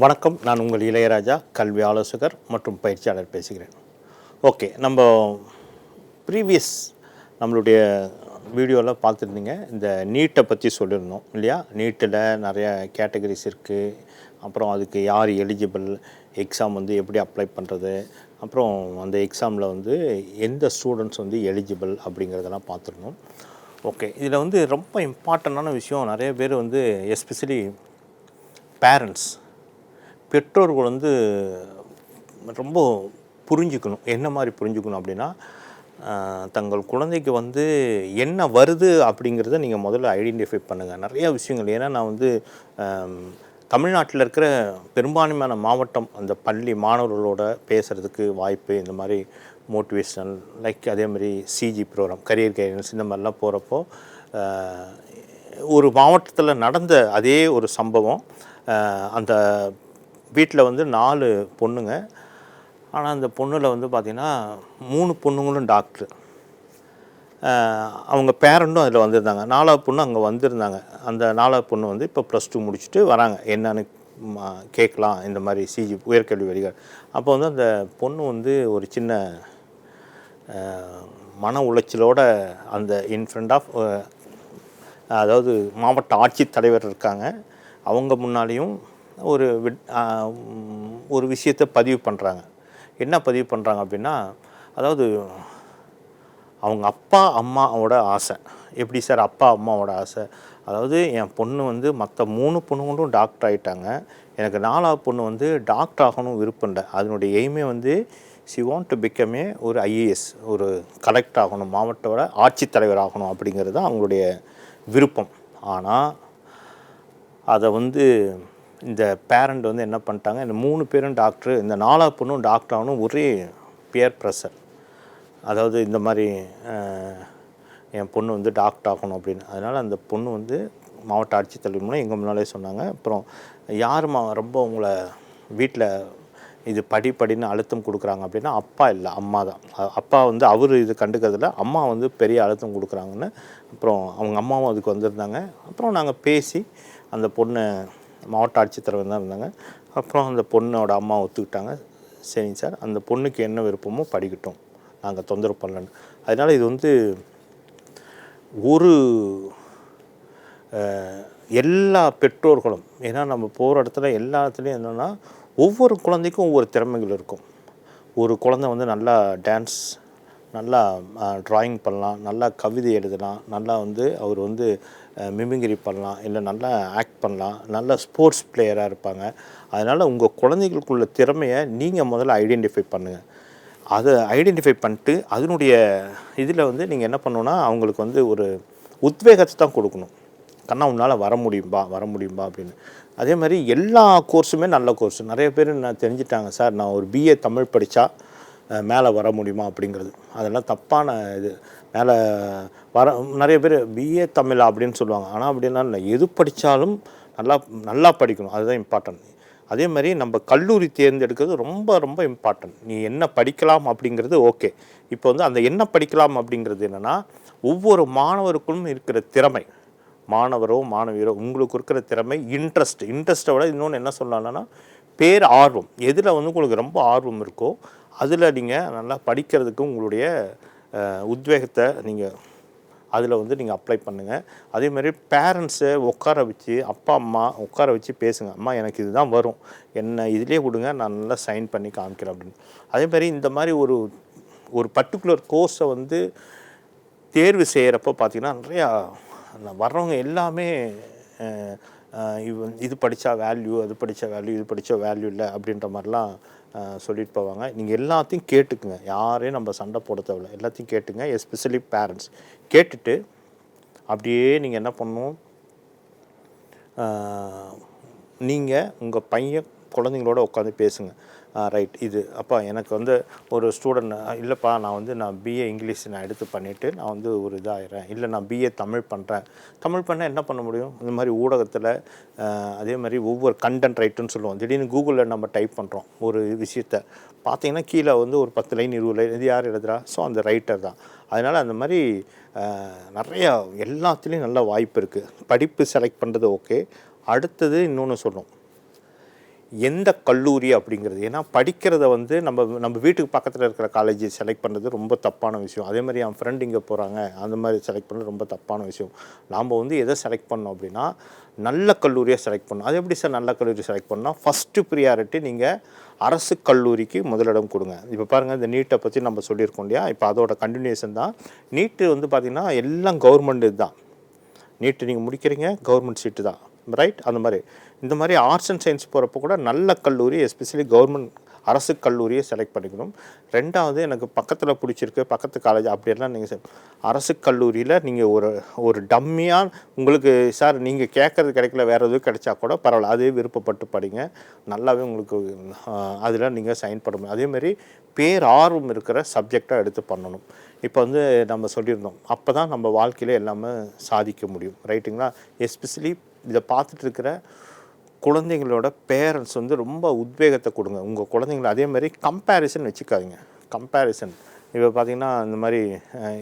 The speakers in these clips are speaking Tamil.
வணக்கம். நான் உங்கள் இளையராஜா கல்வி ஆலோசகர் மற்றும் பயிற்சியாளர் பேசுகிறேன். ஓகே நம்ம ப்ரீவியஸ் நம்மளுடைய வீடியோவில் பார்த்துருந்தீங்க. இந்த நீட்டை பற்றி சொல்லியிருந்தோம் இல்லையா? நீட்டில் நிறைய கேட்டகரிஸ் இருக்குது அப்புறம் அதுக்கு யார் எலிஜிபிள் எக்ஸாம் வந்து எப்படி அப்ளை பண்ணுறது அப்புறம் அந்த எக்ஸாமில் வந்து எந்த ஸ்டூடெண்ட்ஸ் வந்து எலிஜிபிள் அப்படிங்கிறதெல்லாம் பார்த்துருந்தோம். ஓகே இதில் வந்து ரொம்ப இம்பார்ட்டண்ட்டான விஷயம் நிறைய பேர் வந்து எஸ்பெஷலி பேரண்ட்ஸ் பெற்றோர்கள் வந்து ரொம்ப புரிஞ்சுக்கணும். என்ன மாதிரி புரிஞ்சுக்கணும் அப்படின்னா தங்கள் குழந்தைக்கு வந்து என்ன வருது அப்படிங்கிறத நீங்கள் முதல்ல ஐடென்டிஃபை பண்ணுங்கள் நிறையா விஷயங்கள். ஏன்னா நான் வந்து தமிழ்நாட்டில் இருக்கிற பெரும்பான்மையான மாவட்டம் அந்த பள்ளி மாணவர்களோட பேசுகிறதுக்கு வாய்ப்பு இந்த மாதிரி மோட்டிவேஷனல் லைக் அதே மாதிரி சிஜி ப்ரோக்ராம் கரியர் கைடன்ஸ் இந்த மாதிரிலாம் போகிறப்போ ஒரு மாவட்டத்தில் நடந்த அதே ஒரு சம்பவம் அந்த வீட்டில் வந்து நாலு பொண்ணுங்க. ஆனால் அந்த பொண்ணில் வந்து பார்த்திங்கன்னா மூணு பொண்ணுங்களும் டாக்டர். அவங்க பேரண்ட்டும் அதில் வந்திருந்தாங்க. நாலாவது பொண்ணு அங்கே வந்திருந்தாங்க. அந்த நாலாவது பொண்ணு வந்து இப்போ ப்ளஸ் டூ முடிச்சுட்டு வராங்க. என்னன்னு கேட்கலாம். இந்த மாதிரி சிஜி உயர்கல்வி வழிகள் அப்போ வந்து அந்த பொண்ணு வந்து ஒரு சின்ன மன உளைச்சலோட அந்த இன் ஃப்ரண்ட் ஆஃப் அதாவது மாவட்ட ஆட்சித்தலைவர் இருக்காங்க. அவங்க முன்னாலேயும் ஒரு விட்- ஒரு விஷயத்தை பதிவு பண்ணுறாங்க என்ன பதிவு பண்ணுறாங்க அப்படின்னா அதாவது அவங்க அப்பா அம்மாவோட ஆசை. எப்படி சார் அப்பா அம்மாவோட ஆசை? அதாவது என் பொண்ணு வந்து மற்ற மூணு பொண்ணுங்களும் டாக்டர் ஆகிட்டாங்க எனக்கு நாலாவது பொண்ணு வந்து டாக்டர் ஆகணும் விருப்பம் இல்லை. அதனுடைய எய்மே வந்து ஷி வாண்ட் டு பிகமே ஒரு ஐஏஎஸ் ஒரு கலெக்டர் ஆகணும் மாவட்டோட ஆட்சித்தலைவர் ஆகணும் அப்படிங்கிறது தான் அவங்களுடைய விருப்பம். ஆனால் அதை வந்து இந்த பேரண்ட் வந்து என்ன பண்ணிட்டாங்க இந்த மூணு பேரும் டாக்டர் இந்த நாலாவது பொண்ணும் டாக்டர் ஆகணும் ஒரே பியர் ப்ரெஷர் அதாவது இந்த மாதிரி என் பொண்ணு வந்து டாக்டர் ஆகணும் அப்படின்னு. அதனால் அந்த பொண்ணு வந்து மாவட்ட ஆட்சித்தலைவர் மூலம் எங்கள் முன்னாலே சொன்னாங்க. அப்புறம் யாருமா ரொம்ப உங்களை வீட்டில் இது படி படின்னு அழுத்தம் கொடுக்குறாங்க அப்படின்னா அப்பா இல்லை அம்மா தான். அப்பா வந்து அவர் இது கண்டுக்கிறதுல அம்மா வந்து பெரிய அழுத்தம் கொடுக்குறாங்கன்னு. அப்புறம் அவங்க அம்மாவும் அதுக்கு வந்திருந்தாங்க. அப்புறம் நாங்கள் பேசி அந்த பொண்ணை மாவட்ட ஆட்சித்தலைவர் தான் இருந்தாங்க. அப்புறம் அந்த பொண்ணோட அம்மா ஒத்துக்கிட்டாங்க. சரிங்க சார். அந்த பொண்ணுக்கு என்ன விருப்பமோ படிக்கட்டும். நாங்கள் தொந்தரவு பண்ணலன்னு அதனால் இது வந்து ஒரு எல்லா பெற்றோர்களும் ஏன்னா நம்ம போகிற இடத்துல எல்லா இடத்துலையும் என்னென்னா ஒவ்வொரு குழந்தைக்கும் ஒவ்வொரு திறமைகள் இருக்கும். ஒரு குழந்தை வந்து நல்லா டான்ஸ் நல்லா ட்ராயிங் பண்ணலாம். நல்லா கவிதை எழுதலாம். நல்லா வந்து அவர் வந்து மிமிங்கிரி பண்ணலாம் இல்லை நல்லா ஆக்ட் பண்ணலாம் நல்ல ஸ்போர்ட்ஸ் பிளேயராக இருப்பாங்க. அதனால் உங்கள் குழந்தைகளுக்குள்ள திறமையை நீங்கள் முதல்ல ஐடென்டிஃபை பண்ணுங்கள் அதை ஐடென்டிஃபை பண்ணிட்டு அதனுடைய இதில் வந்து நீங்கள் என்ன பண்ணணுன்னா அவங்களுக்கு வந்து ஒரு உத்வேகத்தை தான் கொடுக்கணும். கண்ணா உன்னால் வர முடியும்பா வர முடியும்பா அப்படின்னு. அதே மாதிரி எல்லா கோர்ஸுமே நல்ல கோர்ஸ் நிறைய பேர் நான் தெரிஞ்சிட்டாங்க சார் நான் ஒரு பிஏ தமிழ் படித்தா மேலே வர முடியுமா? அப்படிங்கிறது. அதெல்லாம் தப்பான இது. மேலே வர நிறைய பேர் பிஏ தமிழா அப்படின்னு சொல்லுவாங்க. ஆனால் அப்படின்னா இல்லை. எது படித்தாலும் நல்லா நல்லா படிக்கணும். அதுதான் இம்பார்ட்டன்ட் அதே மாதிரி நம்ம கல்லூரி தேர்ந்தெடுக்கிறது ரொம்ப ரொம்ப இம்பார்ட்டன்ட் நீ என்ன படிக்கலாம் அப்படிங்கிறது ஓகே இப்போ வந்து அந்த என்ன படிக்கலாம் அப்படிங்கிறது என்னென்னா ஒவ்வொரு மாணவருக்கும் இருக்கிற திறமை. மாணவரோ மாணவியரோ உங்களுக்கு இருக்கிற திறமை இன்ட்ரெஸ்ட் இன்ட்ரெஸ்ட்டை விட இன்னொன்று என்ன சொல்லலாம்னா பேர் ஆர்வம். எதில் வந்து உங்களுக்கு ரொம்ப ஆர்வம் இருக்கோ அதில் நீங்கள் நல்லா படிக்கிறதுக்கு உங்களுடைய உத்வேகத்தை நீங்கள் அதில் வந்து நீங்கள் அப்ளை பண்ணுங்கள் அதே மாதிரி பேரண்ட்ஸை உட்கார வச்சு அப்பா அம்மா உட்கார வச்சு பேசுங்க. அம்மா எனக்கு இதுதான் வரும். என்ன இதிலே கொடுங்க நான் நல்லா சைன் பண்ணி காமிக்கிறேன். அப்படின்னு. அதே மாதிரி இந்த மாதிரி ஒரு ஒரு பர்டிகுலர் கோர்ஸை வந்து தேர்வு செய்கிறப்போ பார்த்தீங்கன்னா நிறையா வர்றவங்க எல்லாமே இது படித்தா வேல்யூ அது படித்த வேல்யூ இது படித்த வேல்யூ இல்லை அப்படின்ற மாதிரிலாம் சொல்லிட்டு போவாங்க. நீங்கள் எல்லாத்தையும் கேட்டுக்குங்க. யாரையும் நம்ம சண்டை போட தேவையில்ல. எல்லாத்தையும் கேட்டுங்க. எஸ்பெஷலி பேரண்ட்ஸ் கேட்டுட்டு அப்படியே நீங்கள் என்ன பண்ணணும்? நீங்கள் உங்கள் பையன் குழந்தைங்களோட உட்காந்து பேசுங்க. ரைட் இது. அப்பா எனக்கு வந்து ஒரு ஸ்டூடெண்ட் இல்லைப்பா நான் வந்து நான் பிஏ இங்கிலீஷ் நான் எடுத்து பண்ணிவிட்டு நான் வந்து ஒரு இதாகிறேன் இல்லை நான் பிஏ தமிழ் பண்ணுறேன் தமிழ் பண்ணால் என்ன பண்ண முடியும்? இந்த மாதிரி ஊடகத்தில் அதே மாதிரி ஒவ்வொரு கண்டென்ட் ரைட்டுன்னு சொல்லுவோம். திடீர்னு கூகுளில் நம்ம டைப் பண்ணுறோம் ஒரு விஷயத்த. பார்த்தீங்கன்னா கீழே வந்து ஒரு பத்து லைன் இருபது லைன் இது யார் எழுதுறா? ஸோ அந்த ரைட்டர் தான். அதனால் அந்த மாதிரி நிறையா எல்லாத்துலேயும் நல்ல வாய்ப்பு இருக்குது படிப்பு செலக்ட் பண்ணுறது ஓகே அடுத்தது இன்னொன்று சொல்லும் எந்த கல்லூரி அப்படிங்கிறது? ஏன்னா படிக்கிறத வந்து நம்ம நம்ம வீட்டுக்கு பக்கத்தில் இருக்கிற காலேஜ் செலக்ட் பண்ணுறது ரொம்ப தப்பான விஷயம். அதே மாதிரி என் ஃப்ரெண்ட் இங்கே போகிறாங்க அந்த மாதிரி செலக்ட் பண்ணுறது ரொம்ப தப்பான விஷயம். நாம் வந்து எதை செலக்ட் பண்ணோம் அப்படின்னா நல்ல கல்லூரியை செலக்ட் பண்ணணும். அது எப்படி சார் நல்ல கல்லூரி செலக்ட் பண்ணால் ஃபஸ்ட்டு ப்ரியாரிட்டி நீங்கள் அரசு கல்லூரிக்கு முதலிடம் கொடுங்க. இப்போ பாருங்கள் இந்த நீட்டை பற்றி நம்ம சொல்லியிருக்கோம் இல்லையா? இப்போ அதோட கண்டினியூஷன் தான். நீட்டு வந்து பார்த்திங்கன்னா எல்லாம் கவர்மெண்ட் இதுதான். நீட்டு நீங்கள் முடிக்கிறீங்க கவர்மெண்ட் சீட்டு தான். ரைட் அந்த மாதிரி. இந்த மாதிரி ஆர்ட்ஸ் அண்ட் சயின்ஸ் போகிறப்போ கூட நல்ல கல்லூரி எஸ்பெஷலி கவர்மெண்ட் அரசு கல்லூரியை செலக்ட் பண்ணிக்கணும். ரெண்டாவது எனக்கு பக்கத்தில் பிடிச்சிருக்கு பக்கத்து காலேஜ் அப்படியெல்லாம் நீங்கள் அரசு கல்லூரியில் நீங்கள் ஒரு ஒரு டம்மியாக உங்களுக்கு சார் நீங்கள் கேட்குறது கிடைக்கல வேறு எதுவும் கிடைச்சா கூட பரவாயில்ல அதே விருப்பப்பட்டு படிங்க. நல்லாவே உங்களுக்கு அதில் நீங்கள் சைன் பண்ண முடியும். அதேமாதிரி பேர் ஆர்வம் இருக்கிற சப்ஜெக்டாக எடுத்து பண்ணணும். இப்போ வந்து நம்ம சொல்லியிருந்தோம் அப்போ தான் நம்ம வாழ்க்கையில் எல்லாமே சாதிக்க முடியும். ரைட்டுங்களா எஸ்பெஷலி இதை பார்த்துட்டு இருக்கிற குழந்தைங்களோட பேரண்ட்ஸ் வந்து ரொம்ப உத்வேகத்தை கொடுங்க. உங்கள் குழந்தைங்கள அதே மாதிரி கம்பேரிசன் வச்சுக்காதீங்க. கம்பேரிசன் இப்போ பார்த்தீங்கன்னா இந்த மாதிரி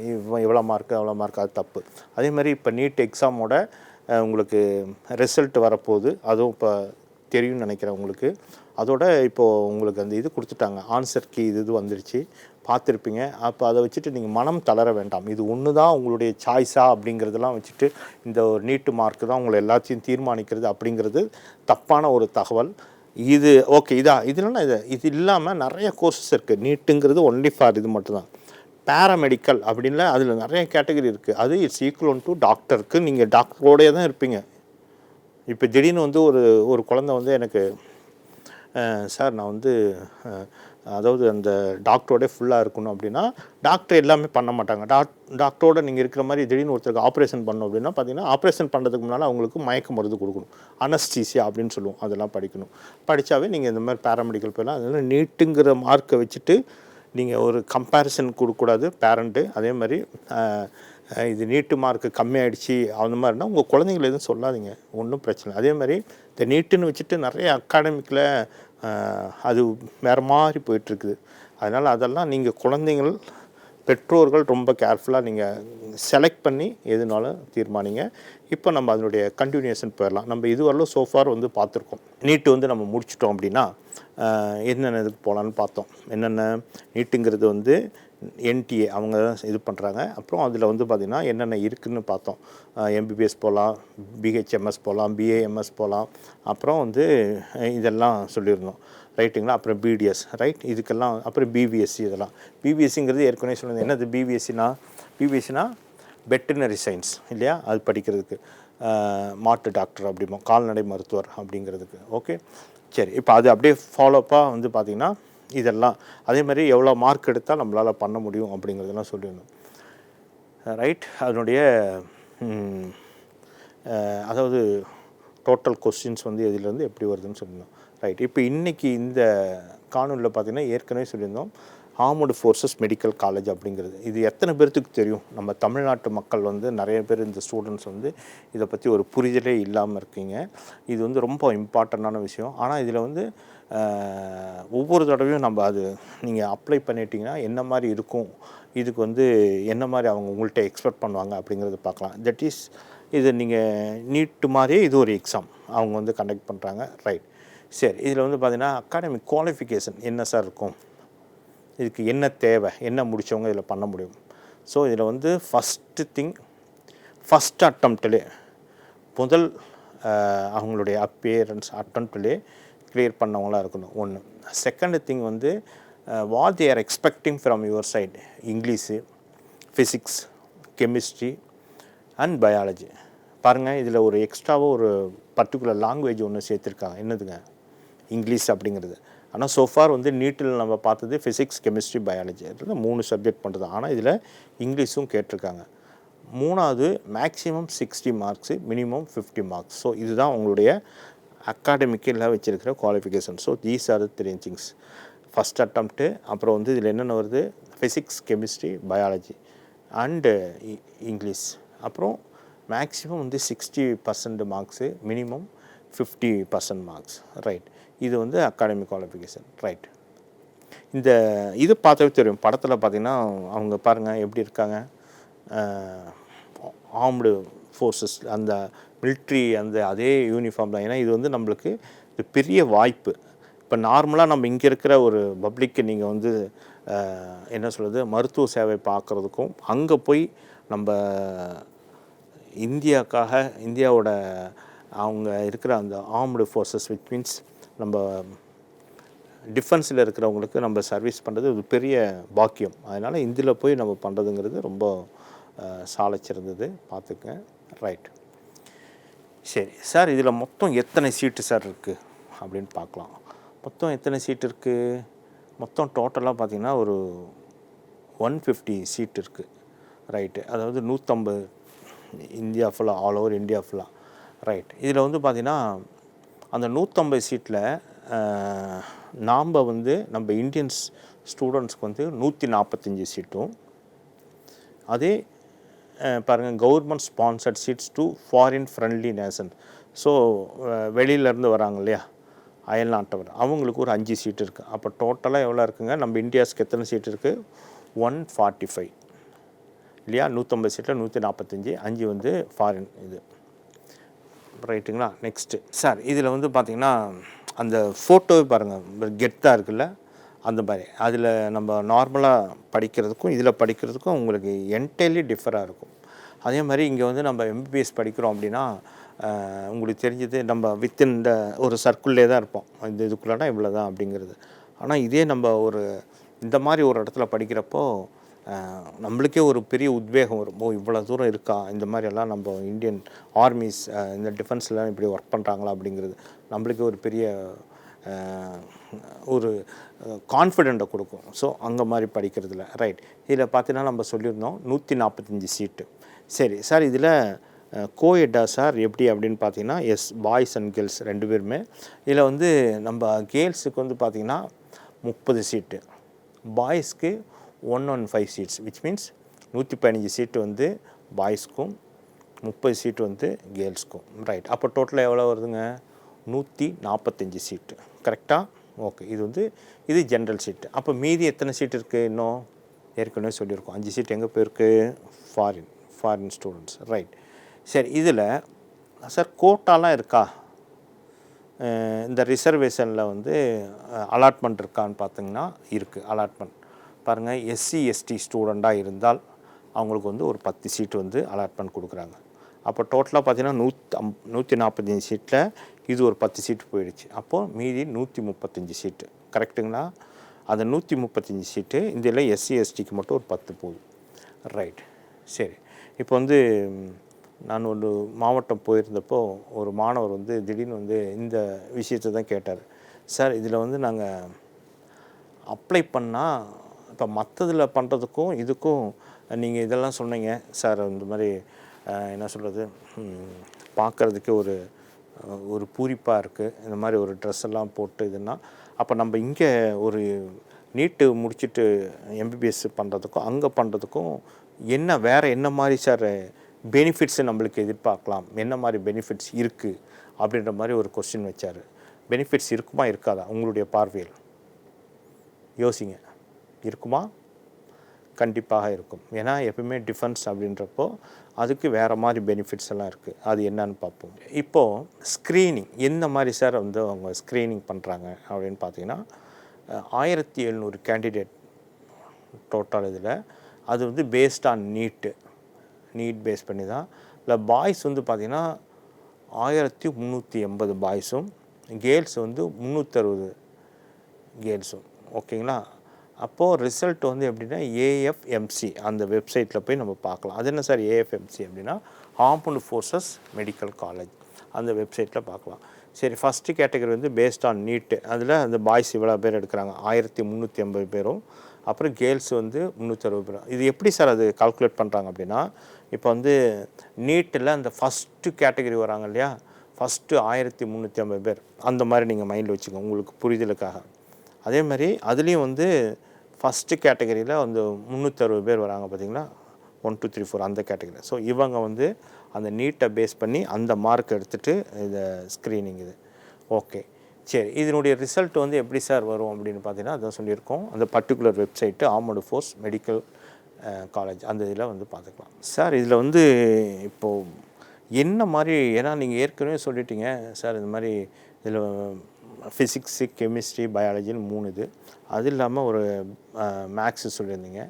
இவன் இவ்வளோ மார்க்கு அவ்வளோ மார்க் அது தப்பு. அதே மாதிரி இப்போ நீட் எக்ஸாமோட உங்களுக்கு ரிசல்ட் வரப்போகுது. அதுவும் இப்போ தெரியும்னு நினைக்கிறேன் உங்களுக்கு. அதோட இப்போது உங்களுக்கு அந்த இது கொடுத்துட்டாங்க. ஆன்சர் கீ இது இது வந்துருச்சு. பார்த்துருப்பீங்க. அப்போ அதை வச்சுட்டு நீங்கள் மனம் தளர வேண்டாம். இது ஒன்று தான் உங்களுடைய சாய்ஸா அப்படிங்கிறதெல்லாம் வச்சுட்டு இந்த ஒரு நீட்டு மார்க்கு தான் உங்களை எல்லாத்தையும் தீர்மானிக்கிறது அப்படிங்கிறது தப்பான ஒரு தகவல். இது ஓகே இதான் இது இல்லைன்னா இது இது இல்லாமல் நிறைய கோர்சஸ் இருக்குது நீட்டுங்கிறது ஒன்லி ஃபார் இது மட்டும்தான். பேராமெடிக்கல் அப்படின்ல அதில் நிறைய கேட்டகரி இருக்குது அது இட்ஸ் ஈக்குவல் டு டாக்டருக்கு நீங்கள் டாக்டரோடயே தான் இருப்பீங்க. இப்போ திடீர்னு வந்து ஒரு ஒரு குழந்தை வந்து எனக்கு சார் நான் வந்து அதாவது அந்த டாக்டரோட ஃபுல்லாக இருக்கணும் அப்படின்னா டாக்டர் எல்லாமே பண்ண மாட்டாங்க. டாக் டாக்டரோட நீங்கள் இருக்கிற மாதிரி திடீர்னு ஒருத்தருக்கு ஆப்ரேஷன் பண்ணணும் அப்படின்னா பார்த்தீங்கன்னா ஆப்ரேஷன் பண்ணுறதுக்கு முன்னால் அவங்களுக்கு மயக்க மருந்து கொடுக்கணும். அனஸ்டீசியா அப்படின்னு சொல்லுவோம். அதெல்லாம் படிக்கணும். படித்தாவே நீங்கள் இந்த மாதிரி பேராமெடிக்கல் போயிடலாம் அதனால நீட்டுங்கிற மார்க்கை வச்சுட்டு நீங்கள் ஒரு கம்பேரிசன் கொடுக்கக்கூடாது. பேரண்ட்டு அதே மாதிரி இது நீட்டு மார்க்கு கம்மியாயிடுச்சு அந்த மாதிரினா உங்கள் குழந்தைங்கள எதுவும் சொல்லாதீங்க. ஒன்றும் பிரச்சனை இல்லை. அதே மாதிரி இந்த நீட்டுன்னு வச்சுட்டு நிறைய அகாடமிக்கில் அது வேறு மாதிரி போயிட்டுருக்குது. அதனால் அதெல்லாம் நீங்கள் குழந்தைங்கள் பெற்றோர்கள் ரொம்ப கேர்ஃபுல்லாக நீங்கள் செலக்ட் பண்ணி எதுனாலும் தீர்மானிங்க. இப்போ நம்ம அதனுடைய கண்டினியூஷன் போயிடலாம். நம்ம இதுவரையிலும் சோஃபார் வந்து பார்த்துருக்கோம். நீட்டு வந்து நம்ம முடிச்சிட்டோம் அப்படின்னா என்னென்ன இதுக்கு போகலான்னு பார்த்தோம். என்னென்ன நீட்டுங்கிறது வந்து என்டிஏ அவங்க தான் இது பண்ணுறாங்க அப்புறம் அதில் வந்து பார்த்திங்கன்னா என்னென்ன இருக்குதுன்னு பார்த்தோம். எம்பிபிஎஸ் போகலாம் பிஹெச்எம்எஸ் போகலாம் பிஏஎம்எஸ் போகலாம் அப்புறம் வந்து இதெல்லாம் சொல்லியிருந்தோம். ரைட்டுங்களா? அப்புறம் பிடிஎஸ் ரைட்? இதுக்கெல்லாம் அப்புறம் பிபிஎஸ்சி இதெல்லாம். பிபிஎஸ்சிங்கிறது ஏற்கனவே சொல்லுங்கள் என்னது பிபிஎஸ்சினா பிபிஎஸ்சினா வெட்டினரி சயின்ஸ் இல்லையா? அது படிக்கிறதுக்கு. மாட்டு டாக்டர் அப்படிமோ கால்நடை மருத்துவர் அப்படிங்கிறதுக்கு. ஓகே? சரி இப்போ அது அப்படியே ஃபாலோப்பாக வந்து பார்த்திங்கன்னா இதெல்லாம். அதே மாதிரி எவ்வளோ மார்க் எடுத்தால் நம்மளால் பண்ண முடியும் அப்படிங்கிறதெல்லாம் சொல்லிடணும். ரைட் அதனுடைய அதாவது டோட்டல் கொஸ்டின்ஸ் வந்து இதிலேருந்து எப்படி வருதுன்னு சொல்லியிருந்தோம் ரைட் இப்போ இன்றைக்கி இந்த காணொலியில் பார்த்தீங்கன்னா ஏற்கனவே சொல்லியிருந்தோம் ஆர்மடு ஃபோர்ஸஸ் மெடிக்கல் காலேஜ் அப்படிங்கிறது. இது எத்தனை பேர்த்துக்கு தெரியும்? நம்ம தமிழ்நாட்டு மக்கள் வந்து நிறைய பேர் இந்த ஸ்டூடெண்ட்ஸ் வந்து இதை பற்றி ஒரு புரிதலே இல்லாமல் இருக்கீங்க. இது வந்து ரொம்ப இம்பார்ட்டண்ட்டான விஷயம். ஆனால் இதில் வந்து ஒவ்வொரு தடவையும் நம்ம அது நீங்கள் அப்ளை பண்ணிட்டீங்கன்னா என்ன மாதிரி இருக்கும்? இதுக்கு வந்து என்ன மாதிரி அவங்க உங்கள்கிட்ட எக்ஸ்பெக்ட் பண்ணுவாங்க அப்படிங்கிறத பார்க்கலாம். தட் இஸ் இது நீங்கள் நீட்டு மாதிரியே இது ஒரு எக்ஸாம் அவங்க வந்து கண்டக்ட் பண்ணுறாங்க ரைட் சரி இதில் வந்து பார்த்தீங்கன்னா அகாடமிக் குவாலிஃபிகேஷன் என்ன சார் இருக்கும்? இதுக்கு என்ன தேவை? என்ன முடித்தவங்க இதில் பண்ண முடியும்? ஸோ இதில் வந்து ஃபஸ்ட்டு திங் ஃபஸ்ட் அட்டம்ப்ட்லே முதல் அவங்களுடைய அப்பியரன்ஸ் அட்டம்ப்ட்லே கிளியர் பண்ணவங்களாக இருக்கணும். ஒன்று செகண்ட் திங் வந்து what they are expecting from your side English physics chemistry and biology பாருங்கள் இதில் ஒரு எக்ஸ்ட்ராவாக ஒரு பர்டிகுலர் லாங்குவேஜ் ஒன்று சேர்த்துருக்காங்க. என்னதுங்க? இங்கிலீஷ் அப்படிங்கிறது. ஆனால் சோஃபார் வந்து நீட்டில் நம்ம பார்த்தது ஃபிசிக்ஸ் கெமிஸ்ட்ரி பயாலஜி இதில் மூணு சப்ஜெக்ட் பண்ணுறது ஆனால் இதில் இங்கிலீஷும் கேட்டிருக்காங்க. மூணாவது maximum sixty marks minimum fifty marks so இதுதான் உங்களுடைய அக்காடமிக்கெல்லாம் வச்சுருக்கிற qualification so these are three things first attempt அப்புறம் வந்து இதில் என்னென்ன வருது physics chemistry biology and English அப்புறம் மேக்ஸிமம் வந்து sixty percent marks minimum fifty percent marks right இது வந்து அகாடமிக் குவாலிஃபிகேஷன் ரைட் இந்த இது பார்த்தாவே தெரியும் படத்தில் பார்த்திங்கன்னா அவங்க பாருங்கள் எப்படி இருக்காங்க ஆம்டு ஃபோர்ஸஸ் அந்த மிலிட்ரி அந்த அதே யூனிஃபார்ம் தான். ஏன்னா இது வந்து நம்மளுக்கு இது பெரிய வாய்ப்பு. இப்போ நார்மலாக நம்ம இங்கே இருக்கிற ஒரு பப்ளிக்கு நீங்கள் வந்து என்ன சொல்கிறது மருத்துவ சேவை பார்க்குறதுக்கும் அங்கே போய் நம்ம இந்தியாக்காக இந்தியாவோட அவங்க இருக்கிற அந்த ஆர்ம்டு ஃபோர்ஸஸ் விச் மீன்ஸ் நம்ம டிஃபென்ஸில் இருக்கிறவங்களுக்கு நம்ம சர்வீஸ் பண்ணுறது ஒரு பெரிய பாக்கியம். அதனால் இந்தியில் போய் நம்ம பண்ணுறதுங்கிறது ரொம்ப சாலைச்சிருந்தது பார்த்துக்கேன் ரைட் சரி. சார் இதில் மொத்தம் எத்தனை சீட்டு சார் இருக்குது அப்படின்னு பார்க்கலாம். மொத்தம் எத்தனை சீட் இருக்குது மொத்தம் டோட்டலாக பார்த்தீங்கன்னா ஒரு ஒன் ஃபிஃப்டி சீட் இருக்குது ரைட்டு அதாவது நூற்றம்பது இந்தியா ஃபுல்லாக ஆல் ஓவர் இந்தியா ஃபுல்லாக ரைட் இதில் வந்து பார்த்திங்கன்னா அந்த நூற்றம்பது சீட்டில் நாம் வந்து நம்ம இந்தியன்ஸ் ஸ்டூடெண்ட்ஸ்க்கு வந்து நூற்றி நாற்பத்தஞ்சு சீட்டும். அதே பாருங்கள் government sponsored seats to foreign friendly nation so வெளியிலேருந்து வராங்க இல்லையா? அயல் நாட்டவர். அவங்களுக்கு ஒரு அஞ்சு சீட் இருக்குது அப்போ டோட்டலாக எவ்வளோ இருக்குங்க? நம்ம இந்தியாஸ்க்கு எத்தனை சீட் இருக்குது ஒன் ஃபார்ட்டி ஃபைவ் இல்லையா நூற்றம்பது சீட்டில் நூற்றி நாற்பத்தஞ்சு அஞ்சு வந்து ஃபாரின் இது. ரைட்டுங்களா நெக்ஸ்ட்டு சார் இதில் வந்து பார்த்திங்கன்னா அந்த ஃபோட்டோவே பாருங்கள் கெத்தாக இருக்குல்ல? அந்த மாதிரி. அதில் நம்ம நார்மலாக படிக்கிறதுக்கும் இதில் படிக்கிறதுக்கும் உங்களுக்கு என்டையர்லி டிஃபராக இருக்கும். அதே மாதிரி இங்கே வந்து நம்ம எம்பிபிஎஸ் படிக்கிறோம் அப்படின்னா உங்களுக்கு தெரிஞ்சது நம்ம வித்தின் இந்த ஒரு சர்க்கிள்லே தான் இருப்போம். இந்த இதுக்குள்ளனா இவ்வளோ தான் அப்படிங்கிறது. ஆனால் இதே நம்ம ஒரு இந்த மாதிரி ஒரு இடத்துல படிக்கிறப்போ நம்மளுக்கே ஒரு பெரிய உத்வேகம் வரும். ஓ இவ்வளோ தூரம் இருக்கா? இந்த மாதிரியெல்லாம் நம்ம இந்தியன் ஆர்மிஸ் இந்த டிஃபென்ஸ்லாம் இப்படி ஒர்க் பண்ணுறாங்களா அப்படிங்கிறது. நம்மளுக்கே ஒரு பெரிய ஒரு கான்ஃபிடெண்ட்டை கொடுக்கும். ஸோ அங்கே மாதிரி படிக்கிறதுல. ரைட் இதில் பார்த்தீங்கன்னா நம்ம சொல்லியிருந்தோம் நூற்றி நாற்பத்தஞ்சு சீட்டு சரி சார் இதில் கோஎட்டா சார் எப்படி அப்படின்னு பார்த்தீங்கன்னா எஸ் பாய்ஸ் அண்ட் கேர்ள்ஸ் ரெண்டு பேருமே. இதில் வந்து நம்ம கேர்ள்ஸுக்கு வந்து பார்த்திங்கன்னா முப்பது seat பாய்ஸ்க்கு one one five seats which means நூற்றி பதினஞ்சு சீட்டு வந்து பாய்ஸ்க்கும் முப்பது சீட்டு வந்து கேர்ள்ஸ்க்கும் ரைட் அப்போ டோட்டலாக எவ்வளோ வருதுங்க? நூற்றி நாற்பத்தஞ்சு சீட்டு கரெக்டாக ஓகே இது வந்து இது ஜென்ரல் சீட்டு அப்போ மீதி எத்தனை சீட் இருக்குது இன்னும்? ஏற்கனவே சொல்லியிருக்கோம். அஞ்சு சீட் எங்கே போயிருக்கு? ஃபாரின் ஃபாரின் ஸ்டூடெண்ட்ஸ் ரைட் சரி இதில் சார் கோட்டாலாம் இருக்கா? இந்த ரிசர்வேஷனில் வந்து அலாட்மெண்ட் இருக்கான்னு பார்த்தீங்கன்னா இருக்குது அலாட்மெண்ட் பாருங்கள் எஸ்சி எஸ்டி ஸ்டூடெண்ட்டாக இருந்தால் அவங்களுக்கு வந்து ஒரு பத்து சீட்டு வந்து அலாட்மெண்ட் கொடுக்குறாங்க. அப்போ டோட்டலாக பார்த்தீங்கன்னா நூற்றி அம் நூற்றி நாற்பத்தஞ்சு சீட்டில் இது ஒரு பத்து சீட்டு போயிடுச்சு. அப்போது மீதி நூற்றி முப்பத்தஞ்சு சீட்டு கரெக்டுங்களா அந்த நூற்றி முப்பத்தஞ்சு சீட்டு இதில் எஸ்சி எஸ்டிக்கு மட்டும் ஒரு பத்து போகுது ரைட் சரி. இப்போ வந்து நான் ஒரு மாவட்டம் போயிருந்தப்போ ஒரு மாணவர் வந்து திடீர்னு வந்து இந்த விஷயத்தை தான் கேட்டார். சார் இதில் வந்து நாங்கள் அப்ளை பண்ணால் இப்போ மற்றதில் பண்ணுறதுக்கும் இதுக்கும் நீங்கள் இதெல்லாம் சொன்னீங்க. சார் இந்த மாதிரி என்ன சொல்கிறது பார்க்குறதுக்கு ஒரு ஒரு பூரிப்பாக இருக்குது இந்த மாதிரி ஒரு ட்ரெஸ் எல்லாம் போட்டு இதுன்னா அப்போ நம்ம இங்கே ஒரு நீட்டு முடிச்சுட்டு எம்பிபிஎஸ் பண்ணுறதுக்கும் அங்கே பண்ணுறதுக்கும் என்ன வேறு என்ன மாதிரி சார் பெனிஃபிட்ஸை நம்மளுக்கு எதிர்பார்க்கலாம்? என்ன மாதிரி பெனிஃபிட்ஸ் இருக்குது அப்படின்ற மாதிரி ஒரு கொஸ்டின் வச்சார். பெனிஃபிட்ஸ் இருக்குமா இருக்காதா? உங்களுடைய பார்வையில். யோசிங்க. இருக்குமா? கண்டிப்பாக இருக்கும். ஏன்னா எப்பவுமே டிஃபென்ஸ் அப்படின்றப்போ அதுக்கு வேறு மாதிரி பெனிஃபிட்ஸ் எல்லாம் இருக்குது அது என்னன்னு பார்ப்போம். இப்போது ஸ்க்ரீனிங் எந்த மாதிரி சார் வந்து அவங்க ஸ்க்ரீனிங் பண்ணுறாங்க அப்படின்னு பார்த்தீங்கன்னா ஆயிரத்தி எழுநூறு கேண்டிடேட் டோட்டல் இதில். அது வந்து based on NEET NEET base பண்ணி தான். இல்லை பாய்ஸ் வந்து பார்த்திங்கன்னா ஆயிரத்தி முந்நூற்றி எண்பது பாய்ஸும் கேர்ள்ஸ் வந்து முந்நூற்றறுபது கேர்ள்ஸும் ஓகேங்களா அப்போது ரிசல்ட் வந்து எப்படின்னா ஏஎஃப்எம்சி அந்த வெப்சைட்டில் போய் நம்ம பார்க்கலாம். அது என்ன சார் ஏஎஃப்எம்சி அப்படின்னா ஆர்ம்டு ஃபோர்ஸஸ் மெடிக்கல் காலேஜ் அந்த வெப்சைட்டில் பார்க்கலாம். சரி ஃபஸ்ட்டு கேட்டகரி வந்து பேஸ்ட் ஆன் நீட்டு அதில் அந்த பாய்ஸ் இவ்வளோ பேர் எடுக்கிறாங்க. ஆயிரத்தி முந்நூற்றி ஐம்பது பேரும். அப்புறம் கேர்ள்ஸ் வந்து முந்நூற்றறுபது பேரும். இது எப்படி சார் அது கால்குலேட் பண்ணுறாங்க அப்படின்னா இப்போ வந்து நீட்டில் அந்த ஃபஸ்ட்டு கேட்டகரி வராங்க இல்லையா? ஃபஸ்ட்டு ஆயிரத்தி முந்நூற்றி ஐம்பது பேர். அந்த மாதிரி நீங்கள் மைண்டில் வச்சுக்கோங்க. உங்களுக்கு புரிதலுக்காக. அதே மாதிரி அதுலேயும் வந்து ஃபஸ்ட்டு கேட்டகரியில் வந்து முந்நூற்றறுபது பேர் வராங்க பார்த்திங்களா ஒன் டூ த்ரீ ஃபோர் அந்த கேட்டகரி ஸோ இவங்க வந்து அந்த நீட்டை பேஸ் பண்ணி அந்த மார்க் எடுத்துகிட்டு இதை ஸ்க்ரீனிங் இது. ஓகே சரி இதனுடைய ரிசல்ட் வந்து எப்படி சார் வரும் அப்படின்னு பார்த்தீங்கன்னா அதான் சொல்லியிருக்கோம். அந்த particular website armed force medical college அந்த இதில் வந்து பார்த்துக்கலாம் சார் இதில் வந்து இப்போது என்ன மாதிரி ஏன்னா நீங்கள் ஏற்கனவே சொல்லிட்டீங்க. சார் இந்த மாதிரி இதில் ஃபிசிக்ஸு கெமிஸ்ட்ரி பயாலஜின்னு மூணு இது. அது இல்லாமல் ஒரு மேக்ஸு சொல்லியிருந்தீங்க.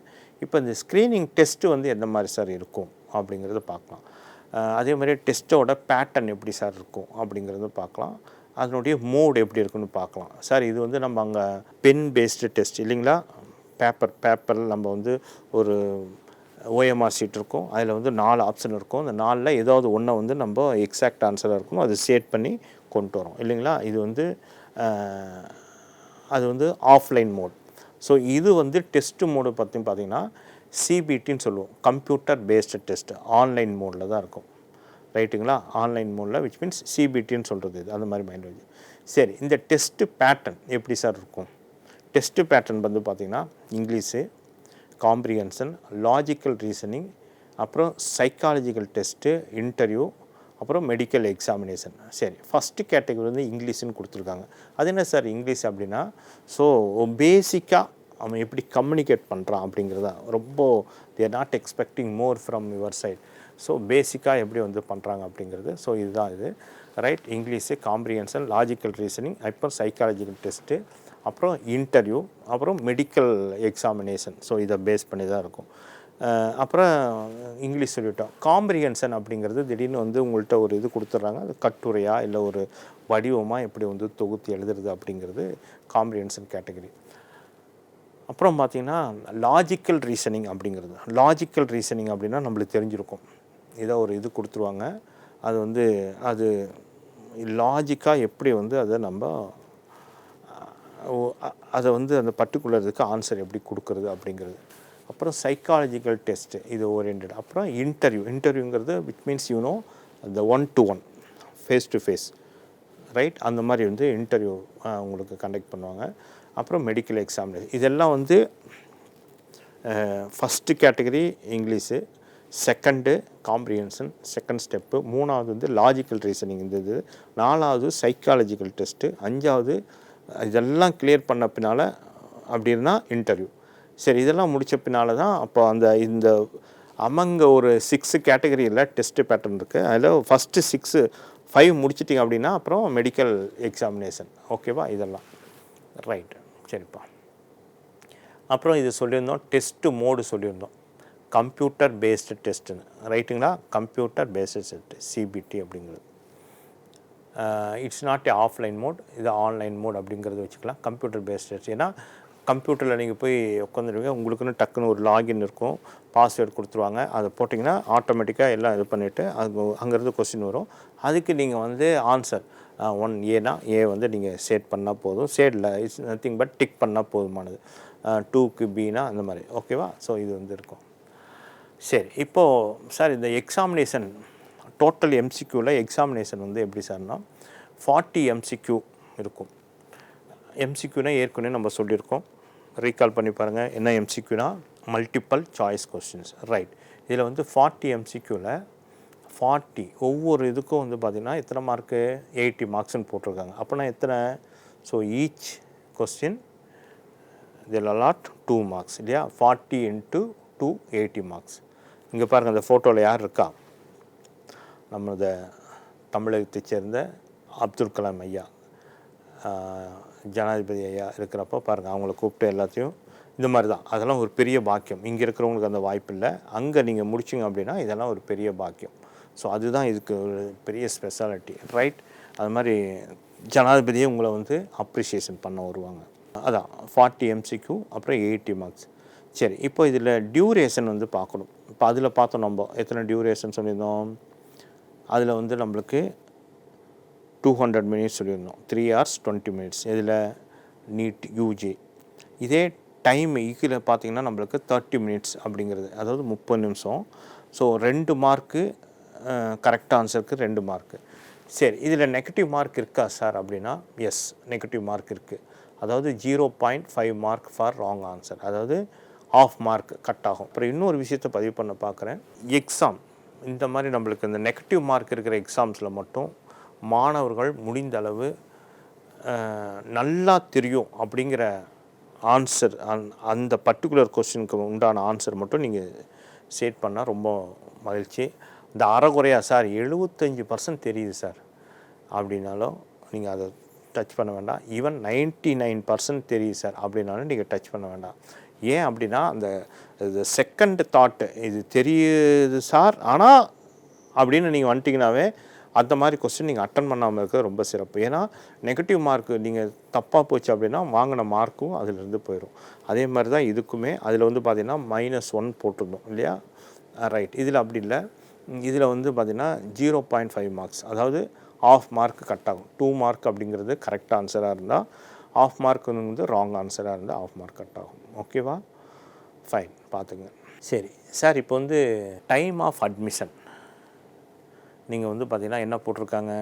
இப்போ இந்த ஸ்க்ரீனிங் டெஸ்ட்டு வந்து எந்த மாதிரி சார் இருக்கும் அப்படிங்கிறத பார்க்கலாம். அதே மாதிரி டெஸ்ட்டோட பேட்டர்ன் எப்படி சார் இருக்கும் அப்படிங்கிறத பார்க்கலாம். அதனுடைய மூடு எப்படி இருக்குன்னு பார்க்கலாம். சார் இது வந்து நம்ம அங்கே பென் பேஸ்டு டெஸ்ட் இல்லைங்களா பேப்பர் பேப்பர் நம்ம வந்து ஒரு ஓஎம்ஆர் சீட் இருக்கும். அதில் வந்து நாலு ஆப்ஷன் இருக்கும். அந்த நாலில் ஏதாவது ஒன்றை வந்து நம்ம எக்ஸாக்ட் ஆன்சராக இருக்கணும். அது சேட் பண்ணி கொண்டு வரோம். இல்லைங்களா? இது வந்து அது வந்து ஆஃப்லைன் மோட் ஸோ இது வந்து டெஸ்ட் மோடு பற்றி பார்த்தீங்கன்னா சிபிடின்னு சொல்லுவோம். கம்ப்யூட்டர் பேஸ்டு டெஸ்ட் ஆன்லைன் மோடில் தான் இருக்கும். ரைட்டுங்களா ஆன்லைன் மோடில் விச் மீன்ஸ் சிபிடின்னு சொல்கிறது இது. அந்த மாதிரி மைண்ட் வச்சு சரி இந்த டெஸ்ட்டு பேட்டர்ன் எப்படி சார் இருக்கும்? டெஸ்ட்டு பேட்டர்ன் வந்து பார்த்திங்கன்னா இங்கிலீஷு காம்ப்ரிஹென்ஷன் லாஜிக்கல் ரீசனிங் அப்புறம் சைக்காலஜிக்கல் டெஸ்ட்டு இன்டர்வியூ அப்புறம் மெடிக்கல் எக்ஸாமினேஷன் சரி ஃபஸ்ட்டு கேட்டகரி வந்து இங்கிலீஷ்னு கொடுத்துருக்காங்க. அது என்ன சார் இங்கிலீஷ் அப்படின்னா ஸோ பேசிக்காக அவன் எப்படி கம்யூனிகேட் பண்ணுறான் அப்படிங்கிறதா ரொம்ப there not expecting more from your side so பேசிக்காக எப்படி வந்து பண்ணுறாங்க அப்படிங்கிறது ஸோ இதுதான் இது. Right English comprehension logical reasoning அப்புறம் சைக்காலஜிக்கல் டெஸ்ட்டு அப்புறம் இன்டர்வியூ அப்புறம் மெடிக்கல் எக்ஸாமினேஷன் ஸோ இதை பேஸ் பண்ணி தான் இருக்கும். அப்புறம் இங்கிலீஷ் சொல்லிட்டோம். காம்ப்ரிஹென்ஷன் அப்படிங்கிறது திடீர்னு வந்து உங்கள்கிட்ட ஒரு இது கொடுத்துட்றாங்க. அது கட்டுரையா இல்லை ஒரு வடிவமாக எப்படி வந்து தொகுத்து எழுதுறது அப்படிங்கிறது காம்ப்ரிஹென்ஷன் கேட்டகரி அப்புறம் பார்த்தீங்கன்னா லாஜிக்கல் ரீசனிங் அப்படிங்கிறது. லாஜிக்கல் ரீசனிங் அப்படின்னா நம்மளுக்கு தெரிஞ்சிருக்கும். ஏதோ ஒரு இது கொடுத்துருவாங்க. அது வந்து அது லாஜிக்காக எப்படி வந்து அதை நம்ம அதை வந்து அந்த பர்டிகுலர் இதுக்கு ஆன்சர் எப்படி கொடுக்குறது அப்படிங்கிறது. அப்புறம் சைக்காலஜிக்கல் டெஸ்ட்டு இது ஓரியன்ட் அப்புறம் interview இன்டர்வியூங்கிறது with means you know the one to one face to face right அந்த மாதிரி வந்து இன்டர்வியூ உங்களுக்கு கண்டக்ட் பண்ணுவாங்க. அப்புறம் மெடிக்கல் எக்ஸாமினேஷன் இதெல்லாம் வந்து first category English second comprehension second step மூணாவது வந்து லாஜிக்கல் ரீசனிங் இந்த இது நாலாவது சைக்காலஜிக்கல் டெஸ்ட்டு அஞ்சாவது இதெல்லாம் கிளியர் பண்ண பின்னால் அப்படின்னா இன்டர்வியூ சரி இதெல்லாம் முடித்த பின்னால் தான் அப்போ அந்த இந்த அமங்க ஒரு சிக்ஸு கேட்டகரியில் டெஸ்ட்டு பேட்டர்ன் இருக்குது அதில் ஃபஸ்ட்டு சிக்ஸு ஃபைவ் முடிச்சிட்டிங்க அப்படின்னா அப்புறம் மெடிக்கல் எக்ஸாமினேஷன் ஓகேவா இதெல்லாம். ரைட் சரிப்பா. அப்புறம் இது சொல்லியிருந்தோம் டெஸ்ட்டு மோடு சொல்லியிருந்தோம். கம்ப்யூட்டர் பேஸ்டு டெஸ்ட்டுன்னு ரைட்டுங்களா கம்ப்யூட்டர் பேஸ்டு டெஸ்ட் சிபிடி அப்படிங்கிறது. It's not a offline mode இது ஆன்லைன் மோட் அப்படிங்கிறத வச்சுக்கலாம். கம்ப்யூட்டர் பேஸ்டு டெஸ்ட் ஏன்னா கம்ப்யூட்டரில் நீங்கள் போய் உட்காந்துருவீங்க. உங்களுக்குன்னு டக்குன்னு ஒரு லாகின் இருக்கும். பாஸ்வேர்டு கொடுத்துருவாங்க. அதை போட்டிங்கன்னா ஆட்டோமேட்டிக்காக எல்லாம் இது பண்ணிவிட்டு அது அங்கேருந்து கொஸ்டின் வரும். அதுக்கு நீங்கள் வந்து ஆன்சர் ஒன் ஏனா ஏ வந்து நீங்கள் சேட் பண்ணால் போதும். சேடில் இட்ஸ் நத்திங் பட் டிக் பண்ணால் போதுமானது. டூக்கு பினா அந்த மாதிரி. ஓகேவா ஸோ இது வந்து இருக்கும். சரி இப்போது சார் இந்த எக்ஸாமினேஷன் டோட்டல் எம்சிக்யூவில் எக்ஸாமினேஷன் வந்து எப்படி சார்னா ஃபார்ட்டி எம்சிக்யூ இருக்கும். எம்சிக்யூனா ஏற்கனவே நம்ம சொல்லியிருக்கோம். ரீகால் பண்ணி பாருங்கள் என்ன எம்சிக்யூனா மல்டிப்பல் சாய்ஸ் கொஸ்டின்ஸ் ரைட் இதில் வந்து ஃபார்ட்டி எம்சிக்யூவில் ஃபார்ட்டி ஒவ்வொரு இதுக்கும் வந்து பார்த்திங்கன்னா எத்தனை மார்க்கு எயிட்டி மார்க்ஸ்னு போட்டிருக்காங்க. அப்போனா எத்தனை? ஸோ ஈச் கொஸ்டின் இதில் அலாட் டூ மார்க்ஸ் இல்லையா? Forty into two eighty marks இங்கே பாருங்கள் அந்த ஃபோட்டோவில் யார் இருக்கா? நம்மளோட தமிழகத்தைச் சேர்ந்த அப்துல் கலாம் ஐயா. ஜனாதிபதி ஐயா இருக்கிறப்போ பாருங்கள் அவங்கள கூப்பிட்டு எல்லாத்தையும் இந்த மாதிரி தான். அதெல்லாம் ஒரு பெரிய பாக்கியம். இங்கே இருக்கிறவங்களுக்கு அந்த வாய்ப்பு இல்லை. அங்கே நீங்கள் முடிச்சிங்க அப்படின்னா இதெல்லாம் ஒரு பெரிய பாக்கியம். ஸோ அதுதான் இதுக்கு ஒரு பெரிய ஸ்பெஷாலிட்டி ரைட் அது மாதிரி ஜனாதிபதியே உங்களை வந்து அப்ரிஷியேஷன் பண்ண வருவாங்க. அதான் ஃபார்ட்டி எம்சிக்யூ அப்புறம் எயிட்டி மார்க்ஸ் சரி இப்போ இதில் டியூரேஷன் வந்து பார்க்கணும். இப்போ அதில் பார்த்தோம் நம்ம எத்தனை டியூரேஷன் சொல்லியிருந்தோம்? அதில் வந்து நம்மளுக்கு டூ ஹண்ட்ரட் மினிட்ஸ் சொல்லியிருந்தோம். த்ரீ ஹவர்ஸ் டுவெண்ட்டி மினிட்ஸ் இதில் நீட் யூஜி இதே டைம் ஈக்கில் பார்த்தீங்கன்னா நம்மளுக்கு தேர்ட்டி மினிட்ஸ் அப்படிங்கிறது. அதாவது முப்பது நிமிஷம். ஸோ ரெண்டு மார்க்கு கரெக்ட் ஆன்சருக்கு ரெண்டு மார்க்கு சரி இதில் நெகட்டிவ் மார்க் இருக்கா சார் அப்படின்னா எஸ் நெகட்டிவ் மார்க் இருக்குது அதாவது zero point five mark for wrong answer அதாவது ஆஃப் மார்க் கட் ஆகும். அப்புறம் இன்னொரு விஷயத்தை பதிவு பண்ண பார்க்குறேன். எக்ஸாம் இந்த மாதிரி நம்மளுக்கு இந்த நெகட்டிவ் மார்க் இருக்கிற எக்ஸாம்ஸில் மட்டும் மாணவர்கள் முடிந்த அளவு நல்லா தெரியும் அப்படிங்கிற ஆன்சர் அந் அந்த பர்டிகுலர் கொஸ்டினுக்கு உண்டான ஆன்சர் மட்டும் நீங்கள் சேட் பண்ணால் ரொம்ப மகிழ்ச்சி. இந்த அறகுறையா சார் எழுபத்தஞ்சி பர்சன்ட் தெரியுது சார் அப்படின்னாலும் நீங்கள் அதை டச் பண்ண வேண்டாம். ஈவன் நைன்ட்டி நைன் பர்சன்ட் தெரியுது சார் அப்படின்னாலும் நீங்கள் டச் பண்ண வேண்டாம். ஏன் அப்படின்னா அந்த செகண்ட் தாட்டு இது தெரியுது சார் ஆனால் அப்படின்னு நீங்கள் வந்துட்டிங்கனாவே அந்த மாதிரி கொஸ்டின் நீங்கள் அட்டன் பண்ணாமல் இருக்கிறது ரொம்ப சிறப்பு. ஏன்னா நெகட்டிவ் மார்க் நீங்கள் தப்பாக போச்சு அப்படின்னா வாங்கின மார்க்கும் அதிலிருந்து போயிடும் அதே மாதிரி தான் இதுக்குமே. அதில் வந்து பார்த்திங்கன்னா மைனஸ் ஒன் போட்டிருந்தோம் இல்லையா? ரைட் இதில் அப்படி இல்லை. இதில் வந்து பார்த்திங்கன்னா ஜீரோ பாயிண்ட் ஃபைவ் மார்க்ஸ் அதாவது ஆஃப் மார்க் கட் ஆகும். டூ மார்க் அப்படிங்கிறது கரெக்ட் ஆன்சராக இருந்தால் ஆஃப் மார்க் வந்து ராங் ஆன்சராக இருந்தால் ஆஃப் மார்க் கட் ஆகும். ஓகேவா ஃபைன் பார்த்துங்க சரி. சார் இப்போ வந்து டைம் ஆஃப் அட்மிஷன் நீங்கள் வந்து பார்த்தீங்கன்னா என்ன போட்டிருக்காங்க?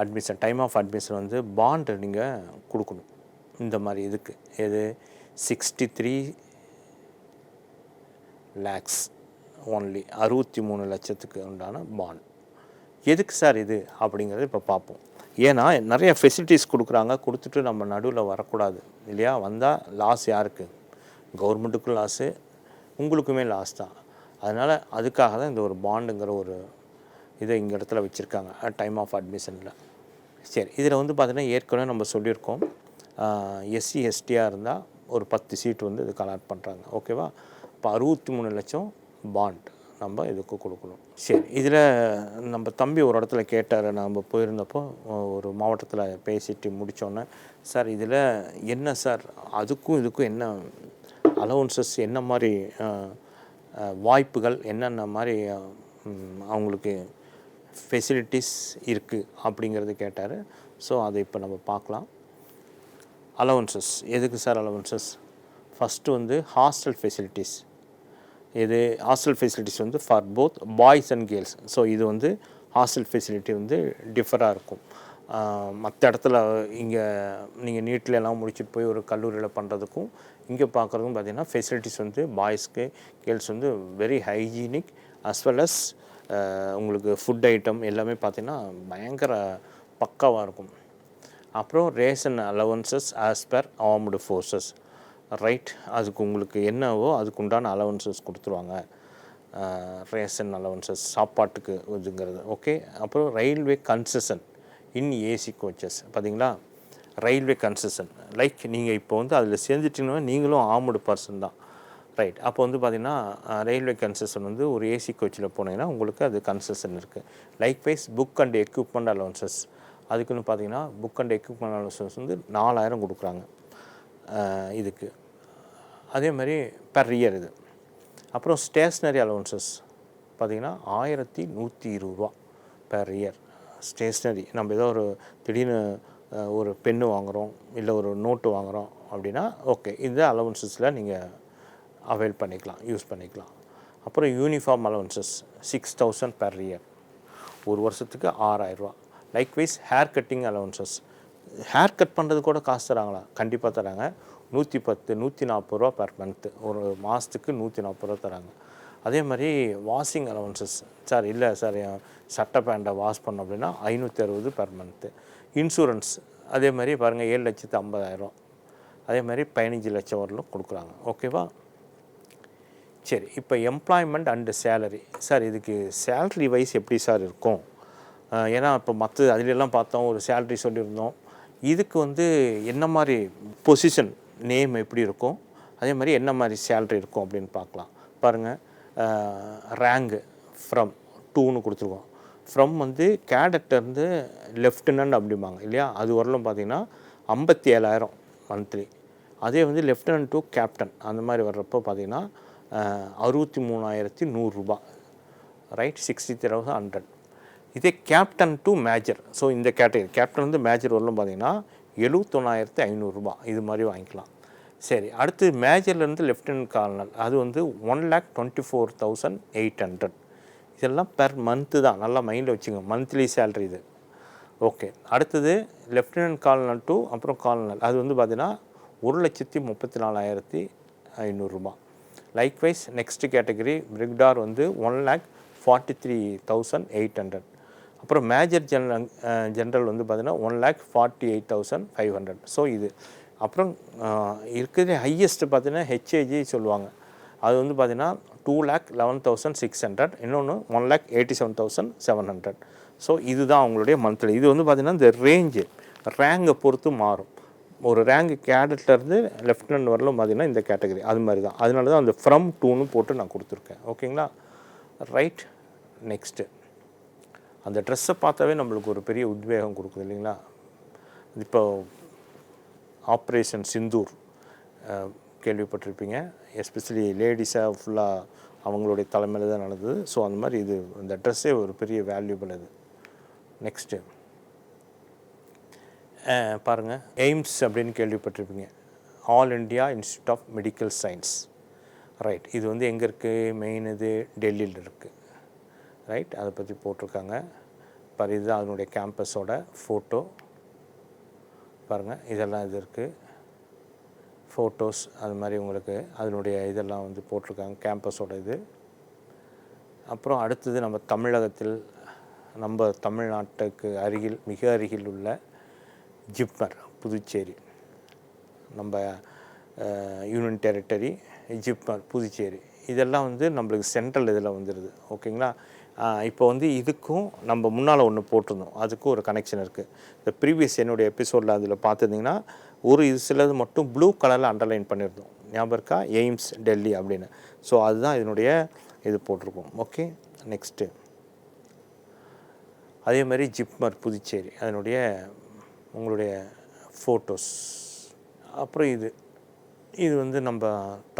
அட்மிஷன் டைம் ஆஃப் அட்மிஷன் வந்து பாண்டு நீங்கள் கொடுக்கணும். இந்த மாதிரி இதுக்கு. எது? சிக்ஸ்டி த்ரீ லேக்ஸ் ஒன்லி அறுபத்தி மூணு லட்சத்துக்கு உண்டான பாண்ட் எதுக்கு சார் இது? அப்படிங்கிறத இப்போ பார்ப்போம் ஏன்னா நிறைய ஃபெசிலிட்டிஸ் கொடுக்குறாங்க. கொடுத்துட்டு நம்ம நடுவில் வரக்கூடாது. இல்லையா? வந்தால் லாஸ் யாருக்கு? கவர்மெண்ட்டுக்கும் லாஸு உங்களுக்குமே லாஸ் தான். அதனால் அதுக்காக தான் இந்த ஒரு பாண்டுங்கிற ஒரு இதை இங்கே இடத்துல வச்சுருக்காங்க. டைம் ஆஃப் அட்மிஷனில் சரி இதில் வந்து பார்த்தீங்கன்னா ஏற்கனவே நம்ம சொல்லியிருக்கோம். எஸ்சி எஸ்டியாக இருந்தால் ஒரு பத்து சீட் வந்து இதுக்கு அலாட் பண்ணுறாங்க ஓகேவா இப்போ அறுபத்தி மூணு லட்சம் பாண்ட் நம்ம இதுக்கு கொடுக்கணும். சரி இதில் நம்ம தம்பி ஒரு இடத்துல கேட்டார். நம்ம போயிருந்தப்போ ஒரு மாவட்டத்தில் பேசிட்டு முடித்தோன்னே சார் இதில் என்ன சார்? அதுக்கும் இதுக்கும் என்ன அலவன்சஸ் என்ன மாதிரி வாய்ப்புகள் என்னென்ன மாதிரி அவங்களுக்கு ஃபெசிலிட்டிஸ் இருக்குது அப்படிங்கிறது கேட்டார். ஸோ அதை இப்போ நம்ம பார்க்கலாம். அலவன்சஸ் எதுக்கு சார் அலவன்சஸ் ஃபஸ்ட்டு வந்து ஹாஸ்டல் ஃபெசிலிட்டிஸ் இது ஹாஸ்டல் ஃபெசிலிட்டிஸ் வந்து for both boys and girls so இது வந்து ஹாஸ்டல் ஃபெசிலிட்டி வந்து டிஃபராக இருக்கும். மற்ற இடத்துல இங்கே நீங்கள் நீட்டில் எல்லாம் முடிச்சுட்டு போய் ஒரு கல்லூரியில் பண்ணுறதுக்கும் இங்கே பார்க்குறதுக்கும் பார்த்தீங்கன்னா ஃபெசிலிட்டிஸ் வந்து பாய்ஸ்க்கு கேர்ள்ஸ் வந்து very hygienic as well as உங்களுக்கு ஃபுட் ஐட்டம் எல்லாமே பார்த்தீங்கன்னா பயங்கர பக்காவாக இருக்கும். அப்புறம் ration allowances as per armed forces right அதுக்கு உங்களுக்கு என்னவோ அதுக்கு உண்டான அலவன்சஸ் கொடுத்துருவாங்க. ரேஷன் அலவன்சஸ் சாப்பாட்டுக்கு இதுங்கிறது. ஓகே அப்புறம் railway concession in AC coaches பார்த்தீங்களா? ரயில்வே கன்செஷன் லைக் நீங்கள் இப்போ வந்து அதில் சேர்ந்துட்டீங்கன்னா நீங்களும் ஆர்முடு பர்சன் தான். ரைட் அப்போ வந்து பார்த்திங்கன்னா ரயில்வே கன்செஷன் வந்து ஒரு ஏசி கோச்சில் போனீங்கன்னா உங்களுக்கு அது கன்செஷன் இருக்குது likewise book and equipment allowances அதுக்குன்னு பார்த்தீங்கன்னா புக் அண்ட் எக்யூப்மெண்ட் அலவன்சஸ் வந்து நாலாயிரம் கொடுக்குறாங்க. இதுக்கு. அதே மாதிரி பெர் இயர் இது. அப்புறம் ஸ்டேஷ்னரி அலவன்சஸ் பார்த்தீங்கன்னா ஆயிரத்தி நூற்றி இருபது ரூபா பெர் இயர் ஸ்டேஷ்னரி நம்ம ஏதோ ஒரு திடீர்னு ஒரு பென்னு வாங்குகிறோம் இல்லை ஒரு நோட்டு வாங்குகிறோம் அப்படின்னா ஓகே இந்த அலவன்சஸில் நீங்கள் அவைல் பண்ணிக்கலாம் யூஸ் பண்ணிக்கலாம். அப்புறம் uniform allowances six thousand per year ஒரு வருஷத்துக்கு ஆறாயிரரூவா likewise hair cutting allowances hair cut பண்ணுறது கூட காசு தராங்களா? கண்டிப்பாக தராங்க. நூற்றி பத்து நூற்றி நாற்பது ரூபா பெர் மந்த்து ஒரு மாதத்துக்கு நூற்றி நாற்பது ரூபா தராங்க. அதே மாதிரி வாஷிங் அலவன்சஸ் சார் இல்லை சார் என் சட்டை பேண்ட்டை வாஷ் பண்ணோம் அப்படின்னா ஐநூற்றி அறுபது பெர் மந்த்து இன்சூரன்ஸ் அதே மாதிரி பாருங்கள் ஏழு லட்சத்து ஐம்பதாயிரம் அதே மாதிரி பதினஞ்சு லட்சம் வரலும் கொடுக்குறாங்க. ஓகேவா சரி இப்போ எம்ப்ளாய்மெண்ட் அண்டு சேலரி சார் இதுக்கு சேலரி வைஸ் எப்படி சார் இருக்கும்? ஏன்னா இப்போ மற்ற அதிலெல்லாம் பார்த்தோம் ஒரு சேலரி சொல்லியிருந்தோம். இதுக்கு வந்து என்ன மாதிரி பொசிஷன் நேம் எப்படி இருக்கும்? அதே மாதிரி என்ன மாதிரி சேலரி இருக்கும் அப்படின்னு பார்க்கலாம். பாருங்கள் ரேங்கு ஃப்ரம் டூன்னு கொடுத்துருக்கோம். ஃப்ரம் வந்து கேடக்டர்ந்து லெஃப்டினன்ட் அப்படிம்பாங்க இல்லையா? அது வரலும் பார்த்தீங்கன்னா ஐம்பத்தி ஏழாயிரம் மந்த்லி அதே வந்து லெஃப்டினன்ட் டு கேப்டன் அந்த மாதிரி வர்றப்போ பார்த்தீங்கன்னா அறுபத்தி மூணாயிரத்தி நூறுரூபா ரைட் சிக்ஸ்டி தௌசண்ட் ஹண்ட்ரட் இதே கேப்டன் டு மேஜர் ஸோ இந்த கேட்டகரி கேப்டன் வந்து மேஜர் வரலும் பார்த்தீங்கன்னா எழுபத்தொன்னாயிரத்தி ஐநூறுரூபா இது மாதிரி வாங்கிக்கலாம். சரி அடுத்து மேஜர்லேருந்து லெஃப்டினன்ட் கார்னல் அது வந்து one lakh twenty four thousand eight hundred இதெல்லாம் பெர் மந்த்து தான். நல்லா மைண்டில் வச்சுங்க மந்த்லி சேல்ரி இது. ஓகே அடுத்தது லெஃப்டினன்ட் கால்னல் டு அப்புறம் கால்னல் அது வந்து பார்த்தீங்கன்னா ஒரு லட்சத்தி முப்பத்தி நாலாயிரத்தி ஐநூறுரூபா லைக்வைஸ் நெக்ஸ்ட் கேட்டகரி பிரிக்டார் வந்து one lakh forty three thousand eight hundred அப்புறம் மேஜர் ஜென்ரல் ஜென்ரல் வந்து பார்த்தீங்கன்னா one lakh forty eight thousand five hundred so இது. அப்புறம் இருக்கிற ஹையஸ்ட்டு பார்த்தீங்கன்னா ஹெச்ஏஜி சொல்லுவாங்க. அது வந்து பார்த்தீங்கன்னா two lakh eleven thousand six hundred இன்னொன்று one lakh eighty seven thousand seven hundred so இதுதான் அவங்களுடைய மந்த்லி இது வந்து பார்த்தீங்கன்னா இந்த ரேஞ்சு ரேங்கை பொறுத்து மாறும். ஒரு ரேங்க் கேடட்லேருந்து லெஃப்டினன்ட் வரலும் பார்த்தீங்கன்னா இந்த கேட்டகரி அது மாதிரி தான் அதனால தான் அந்த ஃப்ரம் டூன்னு போட்டு நான் கொடுத்துருக்கேன். ஓகேங்களா ரைட் நெக்ஸ்ட்டு அந்த ட்ரெஸ்ஸை பார்த்தாவே நம்மளுக்கு ஒரு பெரிய உத்வேகம் கொடுக்குது இல்லைங்களா? இப்போ ஆப்ரேஷன் சிந்தூர் கேள்விப்பட்டிருப்பீங்க. எஸ்பெஷலி லேடிஸாக ஃபுல்லாக அவங்களுடைய தலைமையில் தான் நடந்தது. ஸோ அந்த மாதிரி இது இந்த ட்ரெஸ்ஸே ஒரு பெரிய வேல்யூபிள் இது நெக்ஸ்ட்டு பாருங்கள் எய்ம்ஸ் அப்படின்னு கேள்விப்பட்டிருப்பீங்க. All India institute of medical science right இது வந்து எங்கே இருக்குது மெயின் இது டெல்லியில் இருக்குது ரைட் அதை பற்றி போட்டிருக்காங்க. பாரு இதுதான் அதனுடைய கேம்பஸோட ஃபோட்டோ பாருங்கள் இதெல்லாம் இது இருக்குது ஃபோட்டோஸ் அது மாதிரி உங்களுக்கு அதனுடைய இதெல்லாம் வந்து போட்டிருக்காங்க. கேம்பஸோட இது. அப்புறம் அடுத்தது நம்ம தமிழகத்தில் நம்ம தமிழ்நாட்டுக்கு அருகில் மிக அருகில் உள்ள ஜிப்மர் புதுச்சேரி நம்ம யூனியன் டெரிட்டரி ஜிப்மர் புதுச்சேரி இதெல்லாம் வந்து நம்மளுக்கு சென்ட்ரல் இதில் வந்துடுது ஓகேங்களா இப்போ வந்து இதுக்கும் நம்ம முன்னால் ஒன்று போட்டிருந்தோம். அதுக்கும் ஒரு கனெக்ஷன் இருக்குது இந்த ப்ரீவியஸ் என்னுடைய எபிசோடில் அதில் பார்த்துருந்தீங்கன்னா ஒரு இது சிலது மட்டும் ப்ளூ கலரில் அண்டர்லைன் பண்ணியிருந்தோம் ஞாபகம் இருக்கா? எய்ம்ஸ் டெல்லி அப்படின்னு. ஸோ அதுதான் இதனுடைய இது போட்டிருக்கோம். ஓகே நெக்ஸ்ட்டு அதே மாதிரி ஜிப்மர் புதுச்சேரி அதனுடைய உங்களுடைய ஃபோட்டோஸ் அப்புறம் இது. இது வந்து நம்ம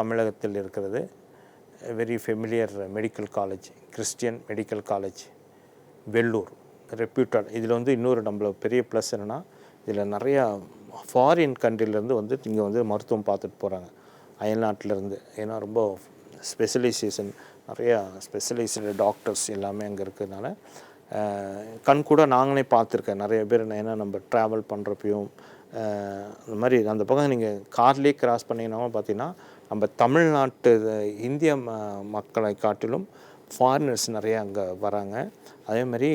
தமிழகத்தில் இருக்கிறது. Very familiar medical college Christian medical college Vellore reputed இதில் வந்து இன்னொரு நம்மள பெரிய ப்ளஸ் என்னென்னா இதில் நிறையா ஃபாரின் கண்ட்ரிலேருந்து வந்து இங்கே வந்து மருத்துவம் பார்த்துட்டு போகிறாங்க அயல்நாட்டிலேருந்து ஏன்னா ரொம்ப ஸ்பெஷலைசேஷன் நிறையா ஸ்பெஷலைஸ்டு டாக்டர்ஸ் எல்லாமே அங்கே இருக்கிறதுனால கண் கூட நாங்களே பார்த்துருக்கேன். நிறைய பேர் ஏன்னா நம்ம ட்ராவல் பண்ணுறப்பையும் அந்த மாதிரி அந்த பக்கம் நீங்கள் கார்லேயே கிராஸ் பண்ணிங்கனாவும் பார்த்தீங்கன்னா நம்ம தமிழ்நாட்டு இந்திய ம மக்களை காட்டிலும் ஃபாரினர்ஸ் நிறைய அங்கே வராங்க. அதே மாதிரி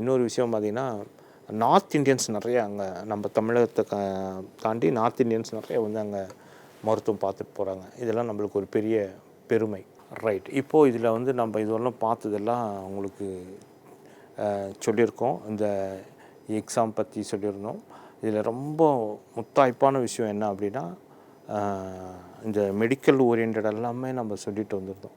இன்னொரு விஷயம் பார்த்திங்கன்னா நார்த் இந்தியன்ஸ் நிறைய அங்கே நம்ம தமிழகத்தை கா தாண்டி நார்த் இந்தியன்ஸ் நிறைய வந்து அங்கே மருத்துவம் பார்த்துட்டு போகிறாங்க இதெல்லாம் நம்மளுக்கு ஒரு பெரிய பெருமை. ரைட் இப்போது இதில் வந்து நம்ம இதுவரெல்லாம் பார்த்ததெல்லாம் உங்களுக்கு சொல்லியிருக்கோம். இந்த எக்ஸாம் பற்றி சொல்லியிருந்தோம். இதில் ரொம்ப முத்தாய்ப்பான விஷயம் என்ன அப்படின்னா இந்த மெடிக்கல் ஓரியன்ட் எல்லாமே நம்ம சொல்லிட்டு வந்திருந்தோம்.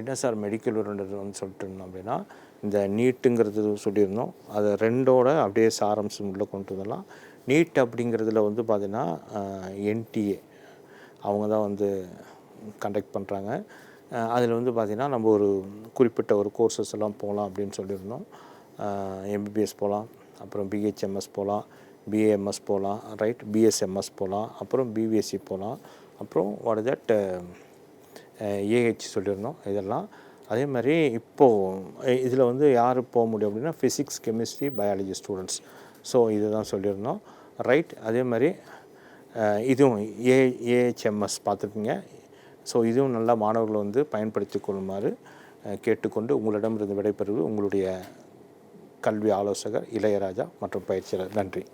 என்ன சார் மெடிக்கல் ஓரியன்ட் வந்து சொல்லிட்டு இருந்தோம் அப்படின்னா இந்த நீட்டுங்கிறது சொல்லியிருந்தோம். அதை ரெண்டோட அப்படியே சாரம்சம் உள்ளே கொண்டு வரலாம். நீட் அப்படிங்கிறதுல வந்து பார்த்திங்கன்னா என்டிஏ அவங்க தான் வந்து கண்டக்ட் பண்ணுறாங்க அதில் வந்து பார்த்திங்கன்னா நம்ம ஒரு குறிப்பிட்ட ஒரு கோர்சஸ் எல்லாம் போகலாம் அப்படின்னு சொல்லியிருந்தோம். எம்பிபிஎஸ் போகலாம். அப்புறம் பிஹெச்எம்எஸ் போகலாம். பிஏஎம்எஸ் போகலாம். ரைட் பிஎஸ்எம்எஸ் போகலாம். அப்புறம் பிபிஎஸ்சி போகலாம். அப்புறம் வாட் தட் ஏஹெச் சொல்லியிருந்தோம். இதெல்லாம். அதே மாதிரி இப்போது இதில் வந்து யார் போக முடியும் அப்படின்னா physics chemistry biology students so இது தான் சொல்லியிருந்தோம். ரைட் அதே மாதிரி இதுவும் ஏ ஏஹெச்எம்எஸ் பார்த்துருக்கீங்க. ஸோ இதுவும் நல்லா மாணவர்கள் வந்து பயன்படுத்தி கொள்ளுமாறு கேட்டுக்கொண்டு உங்களிடம் இருந்து விடைபெறுவது உங்களுடைய கல்வி ஆலோசகர் இளையராஜா மற்றும் பயிற்சியாளர். நன்றி.